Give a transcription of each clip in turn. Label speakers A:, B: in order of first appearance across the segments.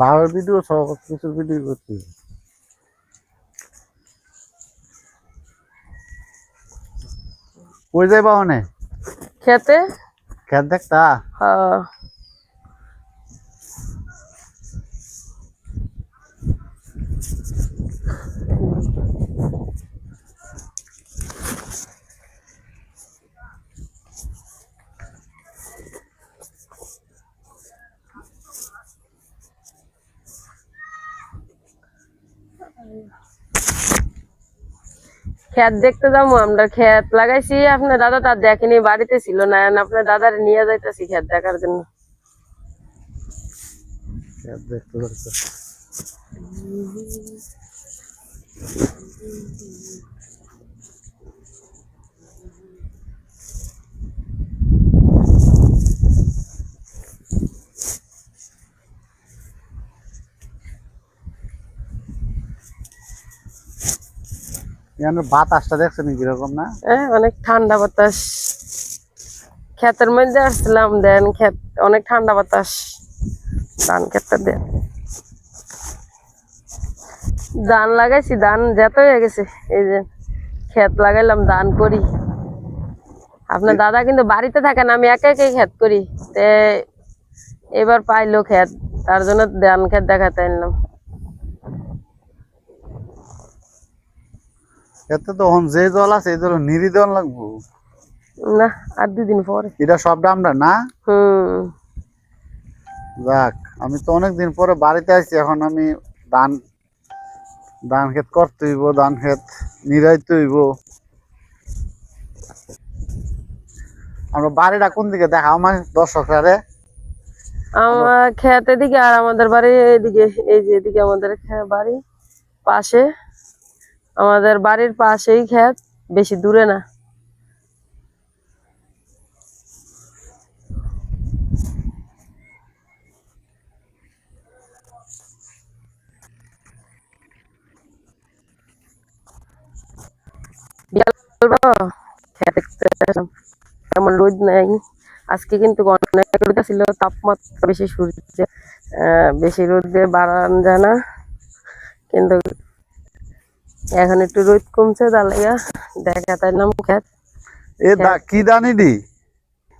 A: লাভের ভিডিও সব কিছু ভিডিও করছি। কই যাইবা অনে
B: খেতে?
A: খেত দেখতা?
B: হ্যাঁ। ক্ষেত দেখতে যাব, আমরা ক্ষেত লাগাইছি, আপনার দাদা তার দেখেনি, বাড়িতে ছিল না আপনার দাদার নিয়ে যাইতেছি ক্ষেত দেখার জন্য।
A: খেত দেখতে এখানে বাতাসটা দেখছেন কীরকম না?
B: হ্যাঁ অনেক ঠান্ডা বাতাস। ক্ষেতের মধ্যে আসছিলাম দেন ক্ষেত অনেক ঠান্ডা বাতাস। ধান ক্ষেতটা দেন। ধান লাগাইছি ধান যেত হয়ে গেছে। এই যে ক্ষেত লাগাইলাম ধান করি। আপনার দাদা কিন্তু বাড়িতে থাকেন আমি একা একাই ক্ষেত করি। তে এবার পাইলো ক্ষেত তার জন্য ধান ক্ষেত দেখাতে আনলাম।
A: এতে তো যে জল আছে এই জল নিরি লাগবো।
B: না আর দুদিন পরে।
A: এটা সব আমরা না?
B: হুম।
A: যাক আমি তো অনেকদিন পরে বাড়িতে আছি এখন আমি ধান ধান ক্ষেত করতে হইব ধান ক্ষেত নিরাইতে হইব। আমরা বাড়িটা কোন দিকে দেখা আমার দর্শকরা রে?
B: আমার ক্ষেত এদিকে আর আমাদের বাড়ি এদিকে এই যে এদিকে আমাদের বাড়ি পাশে। আমাদের বাড়ির পাশেই ক্ষেত, বেশি দূরে না। তেমন রোদ নাই। আজকে কিন্তু অনেক রোদ ছিল তাপমাত্রা বেশি সূর্যে বেশি রোদ বাড়ানো যায় না। কিন্তু এখন একটু রোদ কমছে তার লাগা দেখা তাইলাম খেত
A: এ দা- কি দানি দি?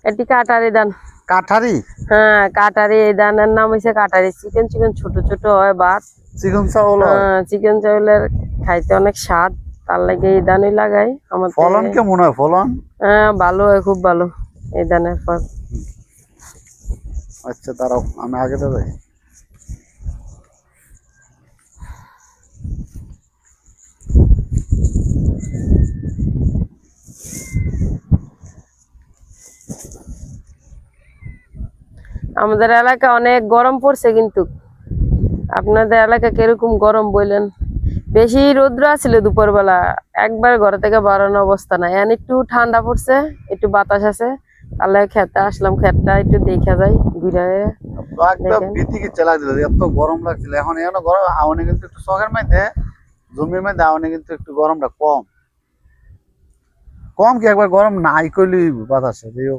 B: এটি কাটারি ধান
A: কাঠারি
B: হ্যাঁ কাটারি এই ধানের নাম হয়েছে কাটারি। চিকেন চিকেন ছোট ছোট হয় ভাত
A: চিকন চাউল হয়।
B: চিকেন চাউলের খাইতে অনেক স্বাদ। তার লাগে এই ধানই লাগাই। আমাদের
A: ফলন কেমন হয় ফলন?
B: হ্যাঁ ভালো হয় খুব ভালো। এই ধানের ফল।
A: আচ্ছা দাঁড়াও আমি আগে যাই
B: আমাদের এলাকা অনেক গরম পড়ছে কিন্তু। আপনাদের এলাকা কীরকম গরম বললেন বেশি রৌদ্র আছিল দুপুরবেলা। একবার ঘর থেকে বাড়ানো অবস্থা নাই। এখন একটু ঠান্ডা পড়ছে একটু বাতাস আছে। তাহলে খেতে আসলাম খেতটা একটু দেখা যায় ঘুরে
A: এত গরম লাগছিল। এখন এখনও গরম আওয়ানে কিন্তু একটু শখের মধ্যে জমির মধ্যে আওয়ানে কিন্তু একটু গরমটা কম। কম কি একবার গরম নাই কইলি বাতাসে? যে